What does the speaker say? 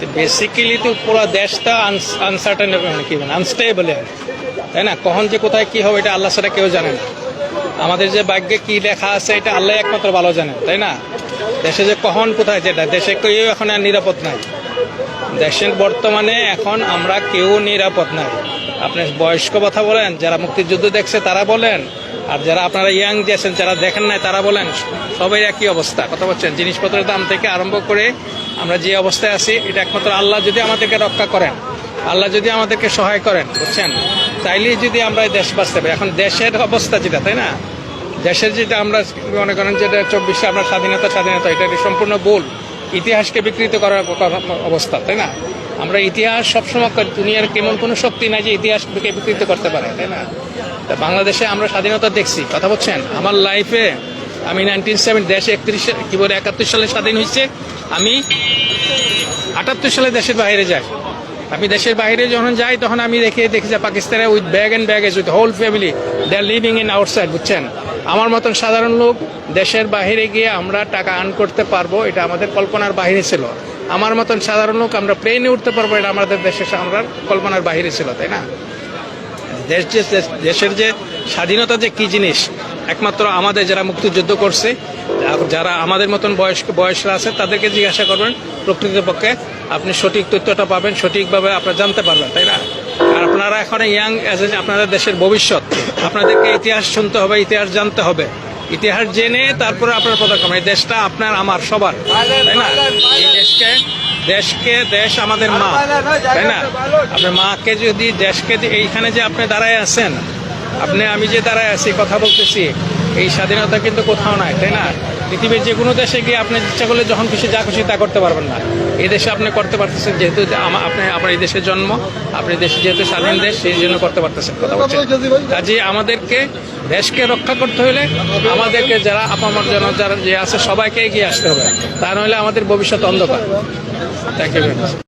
Basically তো পুরো দেশটা আনসার্টেন মানে কি মানে আনস্টেবল তাই না? কখন যে কোথায় কি হবে এটা আল্লাহ সেটা কেউ জানে না। আমাদের যে ভাগ্যে কি লেখা আছে এটা আল্লাহ একমাত্র ভালো জানে, তাই না? দেশে যে কখন কোথায় যেটা, দেশে কেউ এখন আর নিরাপদ নাই। দেশের বর্তমানে এখন আমরা কেউ নিরাপদ নাই। আপনি বয়স্ক কথা বলেন, যারা মুক্তিযুদ্ধ দেখছে তারা বলেন, আর যারা আপনারা ইয়াং যে আছেন, যারা দেখেন নাই তারা বলেন, সবাই একই অবস্থা। কথা বলছেন, জিনিসপত্রের দাম থেকে আরম্ভ করে আমরা যে অবস্থায় আছি, এটা একমাত্র আল্লাহ যদি আমাদেরকে রক্ষা করেন, আল্লাহ যদি আমাদেরকে সহায় করেন, বুঝছেন? তাইলেই যদি আমরা দেশ বাঁচতে পারি। এখন দেশের অবস্থা যেটা, তাই না? দেশের যেটা আমরা মনে করেন যেটা চব্বিশে আমরা স্বাধীনতা স্বাধীনতা এটা সম্পূর্ণ ভুল। ইতিহাসকে বিকৃত করার অবস্থা, তাই না? আমরা ইতিহাস সবসময় দুনিয়ার কেমন কোনো শক্তি নাই যে ইতিহাসকে বিকৃত করতে পারে, তাই না? তা বাংলাদেশে আমরা স্বাধীনতা দেখছি, কথা বলছেন? আমার লাইফে আমি নাইনটিন সেভেন দেশে একত্রিশ, কী বলে, একাত্তর সালে স্বাধীন হয়েছে। আমি আটাত্তর সালে দেশের বাইরে যাই। আমি দেশের বাইরে যখন যাই, তখন আমি দেখে, দেখি যে পাকিস্তানে with bag and baggage with whole family they are living in outside বুঝছেন? আমার মতন সাধারণ লোক, দেশের বাইরে গিয়ে আমরা টাকা আর্ন করতে পারব, এটা আমাদের কল্পনার বাহিরে ছিল। আমার মতন সাধারণ লোক আমরা প্লেনে উঠতে পারব, এটা আমাদের দেশের আমরা কল্পনার বাহিরে ছিল, তাই না? দেশ যে দেশের যে স্বাধীনতা যে কি জিনিস, একমাত্র আমাদের যারা মুক্তিযুদ্ধ করছে যারা আমাদের মতন বয়স্ক, বয়সরা আছে, তাদেরকে জিজ্ঞাসা করবেন প্রকৃতপক্ষে আপনি সঠিক তথ্যটা পাবেন, সঠিকভাবে আপনারা জানতে পারবেন, তাই না? আর আপনারা এখন ইয়াং এজ আপনাদের দেশের ভবিষ্যৎ, আপনাদেরকে ইতিহাস শুনতে হবে, ইতিহাস জানতে হবে। ইতিহাস জেনে তারপরে আপনার পদক্ষেপ এই দেশটা আপনার, আমার, সবার, তাই না? এই দেশকে দেশকে, দেশ আমাদের মা, তাই না? আপনার মাকে যদি দেশকে এইখানে যে আপনি দাঁড়ায় আছেন আপনি, আমি যে দাঁড়ায় আছি কথা বলতেছি, এই স্বাধীনতা কিন্তু কোথাও নাই, তাই না? পৃথিবীর যে কোনো দেশে গিয়ে আপনি ইচ্ছা করলে যখন খুশি, যা খুশি তা করতে পারবেন না। এই দেশে আপনি করতে পারতেছেন, যেহেতু আপনি, আপনার এই দেশের জন্ম, আপনি দেশে যেহেতু স্বাধীন দেশ, সেই জন্য করতে পারতেছেন, কথা বলছেন। কাজে আমাদেরকে, দেশকে রক্ষা করতে হলে আমাদেরকে যারা আপামর জন যারা যে আছে, সবাইকে এগিয়ে আসতে হবে। তা নইলে আমাদের ভবিষ্যৎ অন্ধকার। Thank you